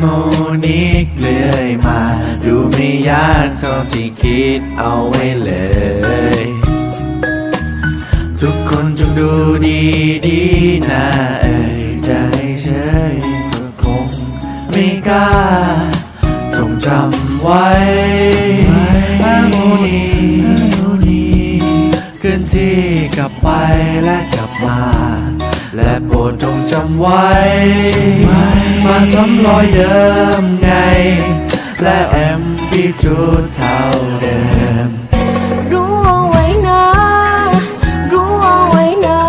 โมนิกเรื่อยมา ดูไม่ยากเท่าที่คิดเอาไว้เลย ทุกคนจงดูดีดีนะเอ่ยใจเฉยก็คงไม่กล้าจงจำไว้ฮาโมนีเคลื่อนที่กลับไปและกลับมา และโปรดจงจำไว้ ซ้ำรอยเดิมไง และแอมที่จุดเท่าเดิม รู้เอาไว้นะ รู้เอาไว้นะ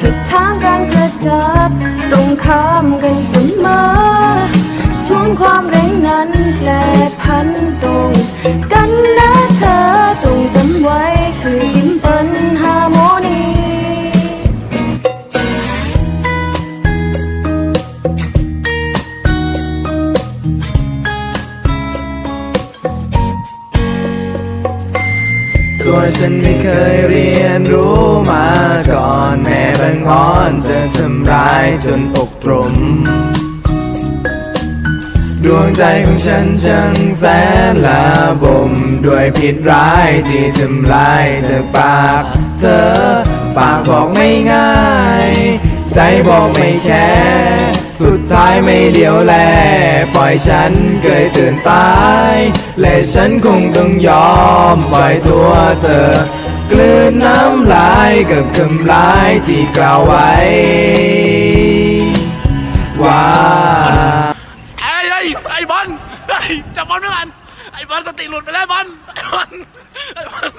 ทิศทางการกระจัดตรงข้ามกันเสมอส่วนความแรงนั้นแปรพันตรงกันนะเธอจงจำไว้คือซิมเปิลฮาโมนี ตัวฉันไม่เคยเรียนรู้มาก่อนแม่บังอ่อนจะทำร้ายจนอกตรม ดวงใจของฉันช่างแสนละบ่มด้วยผิดร้ายที่ทำลายจากปากเธอ ปากบอกไม่ง่าย ใจบอกไม่แค่ สุดท้ายไม่เดียวแล ปล่อยฉันเกยตื่นตาย และฉันคงต้องยอมปล่อยตัวเธอกลืนน้ำลายกับคำลายที่กล่าวไว้ ว่าไอ้ไอ้ไอ้บอลไอ้จับบอลไม่ทันไอ้บอลสติหลุดไปแล้วบอลไอ้บอลไอ้บอล